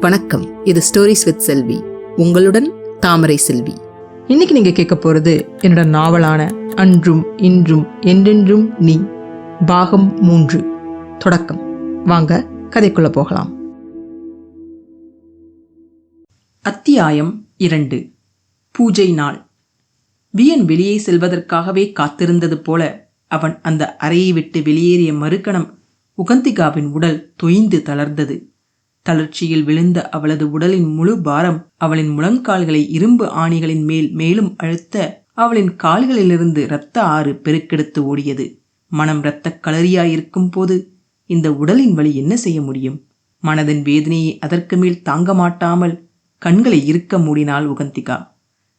வணக்கம். இது stories with செல்வி. உங்களுடன் தாமரை செல்வி. இன்னைக்கு நீங்க கேட்க போறது என்னோட நாவலான அன்றும் இன்றும் என்றென்றும் நீ பாகம் மூன்று. தொடக்கம். வாங்க கதைக்குள்ள போகலாம். அத்தியாயம் இரண்டு. பூஜை நாள். வியன் வெளியே செல்வதற்காகவே காத்திருந்தது போல அவன் அந்த அறையை விட்டு வெளியேறிய மறுகணம் உகந்திகாவின் உடல் தொய்ந்து தளர்ந்தது. தளர்ச்சியில் விழுந்த அவளது உடலின் முழு பாரம் அவளின் முழங்கால்களை இரும்பு ஆணிகளின் மேல் மேலும் அழுத்த அவளின் கால்களிலிருந்து இரத்த ஆறு பெருக்கெடுத்து ஓடியது. மனம் இரத்தக் களரியாயிருக்கும் போது இந்த உடலின் வழி என்ன செய்ய முடியும்? மனதின் வேதனையை அதற்கு மேல் தாங்க மாட்டாமல் கண்களை இருக்க மூடினாள் உகந்திகா.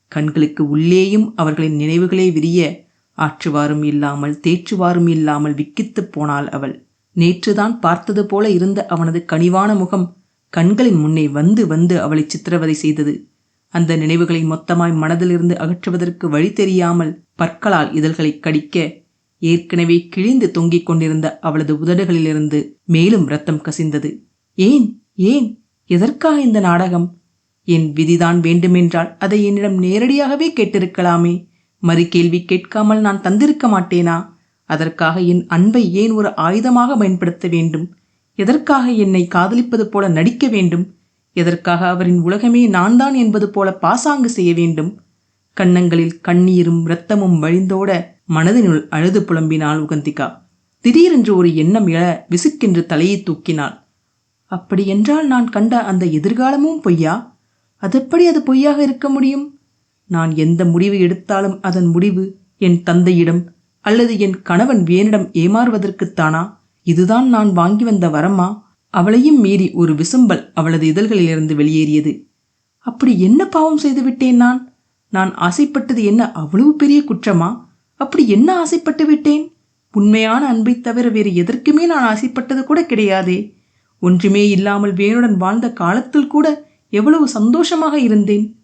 கண்களுக்கு உள்ளேயும் அவர்களின் நினைவுகளே விரிய ஆற்றுவாரும் இல்லாமல் தேற்றுவாரும் இல்லாமல் விக்கித்துப் போனாள் அவள். நேற்றுதான் பார்த்தது போல இருந்த அவனது கனிவான முகம் கண்களின் முன்னே வந்து வந்து அவளை சித்திரவதை செய்தது. அந்த நினைவுகளை மொத்தமாய் மனதிலிருந்து அகற்றுவதற்கு வழி தெரியாமல் பற்களால் இதழ்களை கடிக்க ஏற்கனவே கிழிந்து தொங்கிக் கொண்டிருந்த அவளது உதடுகளிலிருந்து மேலும் ரத்தம் கசிந்தது. ஏன்? ஏன்? எதற்காக இந்த நாடகம்? என் விதிதான் வேண்டுமென்றால் அதை என்னிடம் நேரடியாகவே கேட்டிருக்கலாமே. மறு கேள்வி கேட்காமல் நான் தந்திருக்க மாட்டேனா? அதற்காக என் அன்பை ஏன் ஒரு ஆயுதமாக பயன்படுத்த வேண்டும்? எதற்காக என்னை காதலிப்பது போல நடிக்க வேண்டும்? எதற்காக அவரின் உலகமே நான் தான் என்பது போல பாசாங்கு செய்ய வேண்டும்? கன்னங்களில் கண்ணீரும் இரத்தமும் வழிந்தோட மனதினுள் அழுது புலம்பினாள் உகந்திகா. திடீரென்று ஒரு எண்ணம் எழ விசுக்கென்று தலையை தூக்கினாள். அப்படியென்றால் நான் கண்ட அந்த எதிர்காலமும் பொய்யா? அதெப்படி அது பொய்யாக இருக்க முடியும்? நான் எந்த முடிவு எடுத்தாலும் அதன் முடிவு என் தந்தையிடம் அல்லது என் கணவன் வேனிடம் ஏமாறுவதற்குத்தானா இதுதான் நான் வாங்கி வந்த வரமா அவளையும் மீறி ஒரு விசும்பல் அவளது இதழ்களிலிருந்து வெளியேறியது. அப்படி என்ன பாவம் செய்து விட்டேன் நான்? நான் ஆசைப்பட்டது என்ன அவ்வளவு பெரிய குற்றமா? அப்படி என்ன ஆசைப்பட்டு விட்டேன்? உண்மையான அன்பை தவிர வேறு எதற்குமே நான் ஆசைப்பட்டது கூட கிடையாதே. ஒன்றுமே இல்லாமல் வேணுடன் வாழ்ந்த காலத்தில் கூட எவ்வளவு சந்தோஷமாக இருந்தேன்.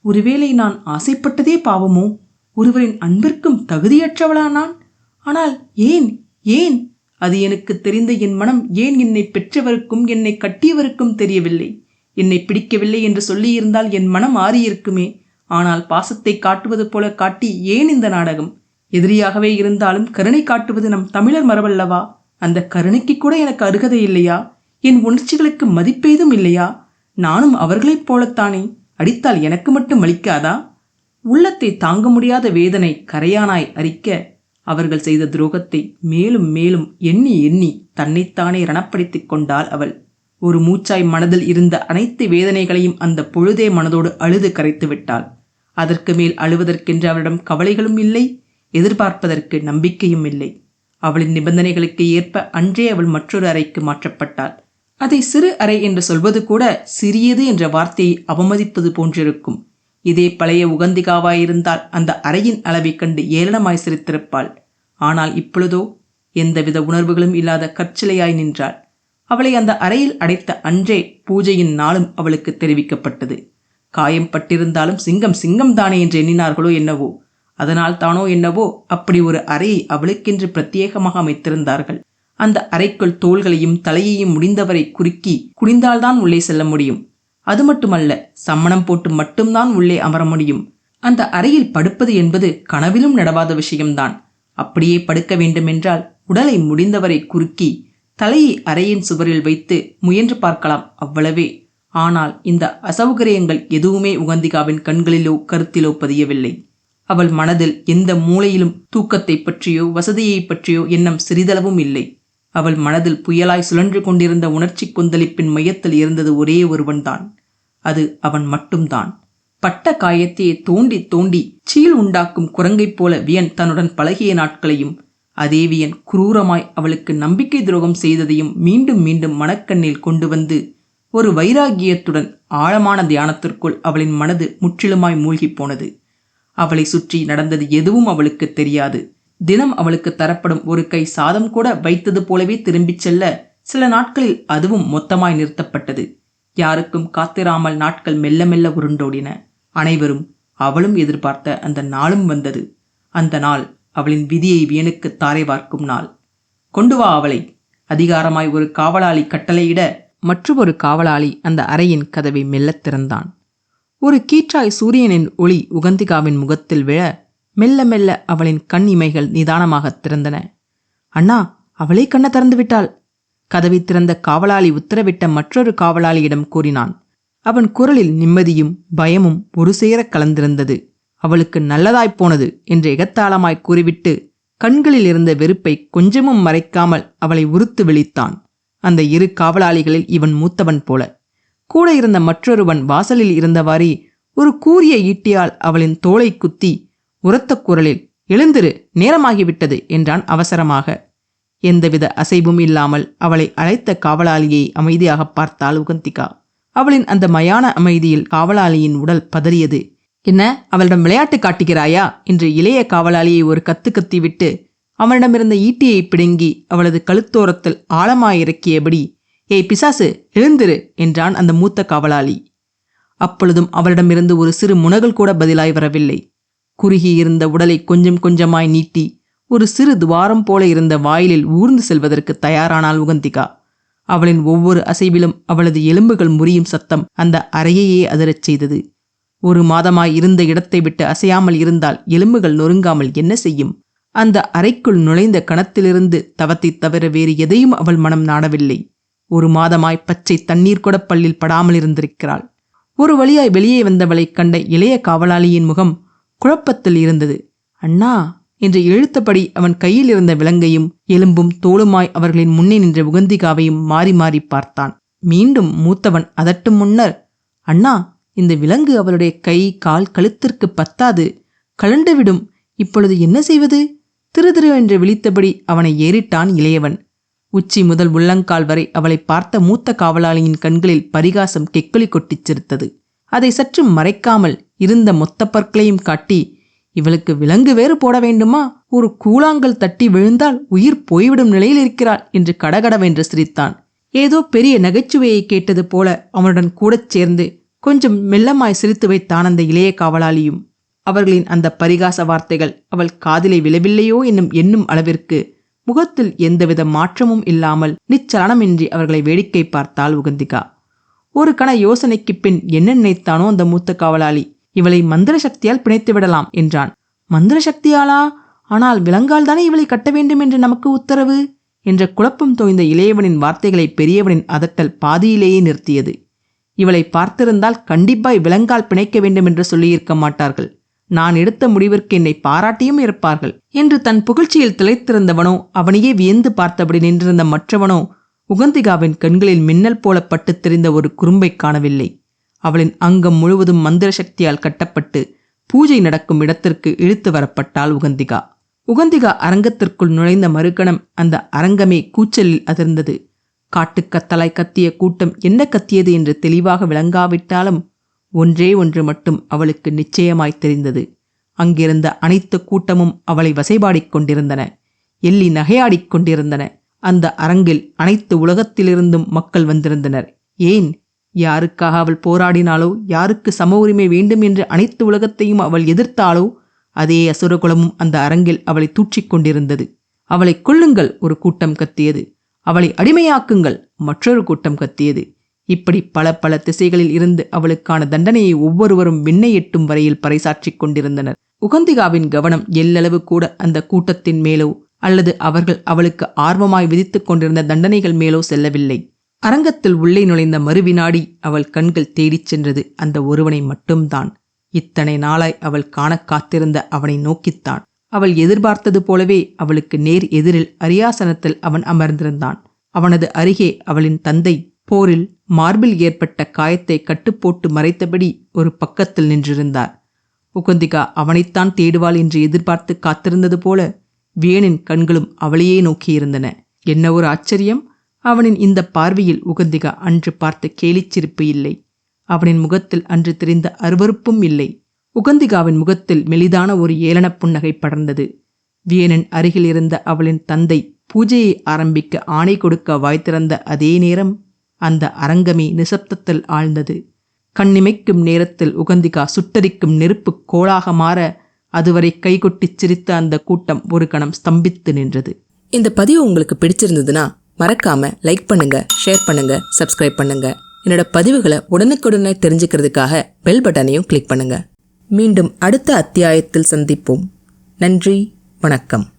ஒருவேளை நான் ஆசைப்பட்டதே பாவமோ? ஒருவரின் அன்பிற்கும் தகுதியற்றவளா நான்? ஆனால் ஏன் ஏன்? அது எனக்கு தெரிந்த என் மனம் ஏன் என்னை பெற்றவருக்கும் என்னை கட்டியவருக்கும் தெரியவில்லை? என்னை பிடிக்கவில்லை என்று சொல்லியிருந்தால் என் மனம் ஆறியிருக்குமே. ஆனால் பாசத்தை காட்டுவது போல காட்டி ஏன் இந்த நாடகம்? எதிரியாகவே இருந்தாலும் கருணை காட்டுவது நம் தமிழர் மரபல்லவா? அந்த கருணைக்கு கூட எனக்கு அருகதை இல்லையா? என் உணர்ச்சிகளுக்கு மதிப்பேதும் இல்லையா? நானும் அவர்களைப் போலத்தானே? அடித்தால் எனக்கு மட்டும் அளிக்காதா உள்ளத்தை தாங்க முடியாத வேதனை கரையானாய் அரிக்க அவர்கள் செய்த துரோகத்தை மேலும் மேலும் எண்ணி எண்ணி தன்னைத்தானே ரணப்படுத்திக் கொண்டாள் அவள். ஒரு மூச்சாய் மனதில் இருந்த அனைத்து வேதனைகளையும் அந்த பொழுதே மனதோடு அழுது கரைத்து விட்டாள். அதற்கு மேல் அழுவதற்கென்று அவளிடம் கவலைகளும் இல்லை எதிர்பார்ப்பதற்கு நம்பிக்கையும் இல்லை. அவளின் நிபந்தனைகளுக்கு ஏற்ப அன்றே அவள் மற்றொரு அறைக்கு மாற்றப்பட்டாள். அதை சிறு அறை என்று சொல்வது கூட சிறியது என்ற வார்த்தையை அவமதிப்பது போன்றிருக்கும். இதே பழைய உகந்திகாவாயிருந்தால் அந்த அறையின் அளவைக் கண்டு ஏளனமாய் சிரித்திருப்பாள். ஆனால் இப்பொழுதோ எந்தவித உணர்வுகளும் இல்லாத கற்சிலையாய் நின்றாள். அவளை அந்த அறையில் அடைத்த அன்றே பூஜையின் நாளும் அவளுக்கு தெரிவிக்கப்பட்டது. காயம் பட்டிருந்தாலும் சிங்கம் சிங்கம் தானே என்று எண்ணினார்களோ என்னவோ அதனால் தானோ என்னவோ அப்படி ஒரு அறையை அவளுக்கென்று பிரத்யேகமாக அமைத்திருந்தார்கள். அந்த அறைக்குள் தோள்களையும் தலையையும் முடிந்தவரை குறுக்கி குனிந்தால்தான் உள்ளே செல்ல முடியும். அது மட்டுமல்ல சம்மணம் போட்டு மட்டும்தான் உள்ளே அமர முடியும். அந்த அறையில் படுப்பது என்பது கனவிலும் நடவாத விஷயம்தான். அப்படியே படுக்க வேண்டுமென்றால் உடலை முடிந்தவரை குறுக்கி தலையை அறையின் சுவரில் வைத்து முயன்று பார்க்கலாம் அவ்வளவே. ஆனால் இந்த அசௌகரியங்கள் எதுவுமே உகந்திகாவின் கண்களிலோ கருத்திலோ பதியவில்லை. அவள் மனதில் எந்த மூலையிலும் தூக்கத்தை பற்றியோ வசதியை பற்றியோ எண்ணம் சிறிதளவும் இல்லை. அவள் மனதில் புயலாய் சுழன்று கொண்டிருந்த உணர்ச்சி கொந்தளிப்பின் மையத்தில் இருந்தது ஒரே ஒருவன்தான். அது அவன் மட்டும்தான். பட்ட காயத்தையே தோண்டி தோண்டி சீல் உண்டாக்கும் குரங்கைப் போல வியன் தன்னுடன் பழகிய நாட்களையும் அதே வியன் குரூரமாய் அவளுக்கு நம்பிக்கை துரோகம் செய்ததையும் மீண்டும் மீண்டும் மனக்கண்ணில் கொண்டு வந்து ஒரு வைராகியத்துடன் ஆழமான தியானத்திற்குள் அவளின் மனது முற்றிலுமாய் மூழ்கிப் போனது. அவளை சுற்றி நடந்தது எதுவும் அவளுக்கு தெரியாது. தினம் அவளுக்கு தரப்படும் ஒரு கை சாதம் கூட வைத்தது போலவே திரும்பிச் செல்ல சில நாட்களில் அதுவும் மொத்தமாய் நிறுத்தப்பட்டது. யாருக்கும் காத்திராமல் நாட்கள் மெல்ல மெல்ல உருண்டோடின. அனைவரும் அவளும் எதிர்பார்த்த அந்த நாளும் வந்தது. அந்த நாள் அவளின் விதியை வியனுக்கு தாரை வார்க்கும் நாள். கொண்டு வா அவளை. அதிகாரமாய் ஒரு காவலாளி கட்டளையிட மற்றொரு காவலாளி அந்த அறையின் கதவை மெல்லத் திறந்தான். ஒரு கீற்றாய் சூரியனின் ஒளி உகந்திகாவின் முகத்தில் விழ மெல்ல மெல்ல அவளின் கண் இமைகள் நிதானமாக திறந்தன. அண்ணா அவளே கண்ண திறந்து விட்டாள். கதவை திறந்த காவலாளி உத்தரவிட்ட மற்றொரு காவலாளியிடம் கூறினான். அவன் குரலில் நிம்மதியும் பயமும் ஒரு சேரக் கலந்திருந்தது. அவளுக்கு நல்லதாய்ப் போனது என்று எகத்தாளமாய் கூறிவிட்டு கண்களில் இருந்த வெறுப்பை கொஞ்சமும் மறைக்காமல் அவளை உறுத்து விழித்தான். அந்த இரு காவலாளிகளில் இவன் மூத்தவன் போல. கூட இருந்த மற்றொருவன் வாசலில் இருந்தவாறே ஒரு கூரிய ஈட்டியால் அவளின் தோலை குத்தி உரத்த குரலில் எழுந்திரு நேரமாகிவிட்டது என்றான் அவசரமாக. எந்தவித அசைவும் இல்லாமல் அவளை அழைத்த காவலாளியை அமைதியாக பார்த்தாள் உகந்திகா. அவளின் அந்த மயான அமைதியில் காவலாளியின் உடல் பதறியது. என்ன அவளிடம் விளையாட்டு காட்டுகிறாயா? என்று இளைய காவலாளியை ஒரு கத்து கத்திவிட்டு அவனிடமிருந்த ஈட்டியை பிடுங்கி அவளது கழுத்தோரத்தில் ஆழமாயிறக்கியபடி ஏய் பிசாசு எழுந்திரு என்றான் அந்த மூத்த காவலாளி. அப்பொழுதும் அவளிடமிருந்து ஒரு சிறு முனகல் கூட பதிலாய் வரவில்லை. குறுகியிருந்த உடலை கொஞ்சம் கொஞ்சமாய் நீட்டி ஒரு சிறு துவாரம் போல இருந்த வாயிலில் ஊர்ந்து செல்வதற்கு தயாரானாள் உகந்திகா. அவளின் ஒவ்வொரு அசைவிலும் அவளது எலும்புகள் முறியும் சத்தம் அந்த அறையையே அதிரச் செய்தது. ஒரு மாதமாய் இருந்த இடத்தை விட்டு அசையாமல் இருந்தால் எலும்புகள் நொறுங்காமல் என்ன செய்யும்? அந்த அறைக்குள் நுழைந்த கணத்திலிருந்து தவத்தை தவிர வேறு எதையும் அவள் மனம் நாடவில்லை. ஒரு மாதமாய் பச்சை தண்ணீர் கூட பல்லில் படாமல் இருந்திருக்கிறாள். ஒரு வழியாய் வெளியே வந்தவளைக் கண்ட இளைய காவலாளியின் முகம் குழப்பத்தில் இருந்தது. அண்ணா என்று இழுத்தபடி அவன் கையில் இருந்த விலங்கையும் எலும்பும் தோளுமாய் அவர்களின் முன்னே நின்ற உகந்திகாவையும் மாறி மாறி பார்த்தான். மீண்டும் மூத்தவன் அதட்டும் முன்னர் அண்ணா இந்த விலங்கு அவளுடைய கை கால் கழுத்திற்கு பத்தாது. கலண்டுவிடும் இப்பொழுது என்ன செய்வது? திரு திரு என்று விழித்தபடி அவனை ஏறிட்டான் இளையவன். உச்சி முதல் உள்ளங்கால் வரை அவளை பார்த்த மூத்த காவலாளியின் கண்களில் பரிகாசம் கெக்களி கொட்டிச் சிரித்தது. அதை சற்று மறைக்காமல் இருந்த மொத்த பற்களையும் காட்டி இவளுக்கு விலங்கு வேறு போட வேண்டுமா? ஒரு கூழாங்கல் தட்டி விழுந்தால் உயிர் போய்விடும் நிலையில் இருக்கிறாள் என்று கடகடவென்று சிரித்தான். ஏதோ பெரிய நகைச்சுவையை கேட்டது போல அவனுடன் கூடச் சேர்ந்து கொஞ்சம் மெல்லமாய் சிரித்து வைத்தான் அந்த இளைய காவலாளியும். அவர்களின் அந்த பரிகாச வார்த்தைகள் அவள் காதிலை விழவில்லையோ என்னும் எண்ணும் அளவிற்கு முகத்தில் எந்தவித மாற்றமும் இல்லாமல் நிச்சலனமின்றி அவர்களை வேடிக்கை பார்த்தாள் உகந்திகா. ஒரு கண யோசனைக்குப் பின் என்ன நினைத்தானோ அந்த மூத்த காவலாளி இவளை மந்திர சக்தியால் பிணைத்து விடலாம் என்றான். மந்திர சக்தியாலா ஆனால் விலங்கால் தானே இவளை கட்ட வேண்டும் என்று நமக்கு உத்தரவு? என்ற குழப்பம் தோய்ந்த இளையவனின் வார்த்தைகளை பெரியவனின் அதட்டல் பாதியிலேயே நிறுத்தியது. இவளை பார்த்திருந்தால் கண்டிப்பாய் விலங்கால் பிணைக்க வேண்டும் என்று சொல்லியிருக்க மாட்டார்கள். நான் எடுத்த முடிவிற்கு என்னை பாராட்டியும் இருப்பார்கள் என்று தன் புகழ்ச்சியில் திளைத்திருந்தவனோ அவனையே வியந்து பார்த்தபடி நின்றிருந்த மற்றவனோ உகந்திகாவின் கண்களில் மின்னல் போல பட்டுத் தெரிந்த ஒரு குறும்பை காணவில்லை. அவளின் அங்கம் முழுவதும் மந்திர சக்தியால் கட்டப்பட்டு பூஜை நடக்கும் இடத்திற்கு இழுத்து வரப்பட்டாள் உகந்திகா. உகந்திகா அரங்கத்திற்குள் நுழைந்த மறுகணம் அந்த அரங்கமே கூச்சலில் அதிர்ந்தது. காட்டுக்கத்தலாய் கத்திய கூட்டம் என்ன கத்தியது என்று தெளிவாக விளங்காவிட்டாலும் ஒன்றே ஒன்று மட்டும் அவளுக்கு நிச்சயமாய் தெரிந்தது. அங்கிருந்த அனைத்து கூட்டமும் அவளை வசைபாடிக் கொண்டிருந்தன. எள்ளி நகையாடிக் கொண்டிருந்தன. அந்த அரங்கில் அனைத்து உலகத்திலிருந்தும் மக்கள் வந்திருந்தனர். ஏன்? யாருக்காக அவள் போராடினாளோ யாருக்கு சம உரிமை வேண்டும் என்று அனைத்து உலகத்தையும் அவள் எதிர்த்தாளோ அதே அசுரகுலமும் அந்த அரங்கில் அவளை தூற்றிக் கொண்டிருந்தது. அவளை கொல்லுங்கள் ஒரு கூட்டம் கத்தியது. அவளை அடிமையாக்குங்கள் மற்றொரு கூட்டம் கத்தியது. இப்படி பல பல திசைகளில் இருந்து அவளுக்கான தண்டனையை ஒவ்வொருவரும் விண்ணை எட்டும் வரையில் பறைசாற்றிக் கொண்டிருந்தனர். உகந்திகாவின் கவனம் எல்லளவு கூட அந்த கூட்டத்தின் மேலோ அல்லது அவர்கள் அவளுக்கு ஆர்வமாய் விதித்துக் கொண்டிருந்த தண்டனைகள் மேலோ செல்லவில்லை. அரங்கத்தில் உள்ளே நுழைந்த மறுவினாடி அவள் கண்கள் தேடிச் சென்றது. அந்த ஒருவனை மட்டும்தான். இத்தனை நாளாய் அவள் காணக் காத்திருந்த அவனை நோக்கித்தான். அவள் எதிர்பார்த்தது போலவே அவளுக்கு நேர் எதிரில் அரியாசனத்தில் அவன் அமர்ந்திருந்தான். அவனது அருகே அவளின் தந்தை போரில் மார்பில் ஏற்பட்ட காயத்தை கட்டுப்போட்டு மறைத்தபடி ஒரு பக்கத்தில் நின்றிருந்தார். உகந்திகா அவனைத்தான் தேடுவாள் என்று எதிர்பார்த்து காத்திருந்தது போல வேணின் கண்களும் அவளையே நோக்கியிருந்தன. என்ன ஒரு ஆச்சரியம்! அவனின் இந்த பார்வையில் உகந்திகா அன்று பார்த்த கேலிச் சிரிப்பு இல்லை. அவனின் முகத்தில் அன்று தெரிந்த அருவருப்பும் இல்லை. உகந்திகாவின் முகத்தில் மெலிதான ஒரு ஏளனப் புன்னகை படர்ந்தது. வியனின் அருகில் இருந்த அவளின் தந்தை பூஜையை ஆரம்பிக்க ஆணை கொடுக்க வாய்த்திறந்த அதே நேரம் அந்த அரங்கமே நிசப்தத்தில் ஆழ்ந்தது. கண்ணிமைக்கும் நேரத்தில் உகந்திகா சுட்டரிக்கும் நெருப்பு கோளாக மாற அதுவரை கைகொட்டிச் சிரித்த அந்த கூட்டம் ஒரு கணம் ஸ்தம்பித்து நின்றது. இந்த பதிவு உங்களுக்கு பிடிச்சிருந்ததுன்னா மறக்காம லைக் பண்ணுங்க ஷேர் பண்ணுங்க சப்ஸ்கிரைப் பண்ணுங்க. என்னோட பதிவுகளை உடனுக்குடனே தெரிஞ்சுக்கிறதுக்காக பெல் பட்டனையும் கிளிக் பண்ணுங்க. மீண்டும் அடுத்த அத்தியாயத்தில் சந்திப்போம். நன்றி வணக்கம்.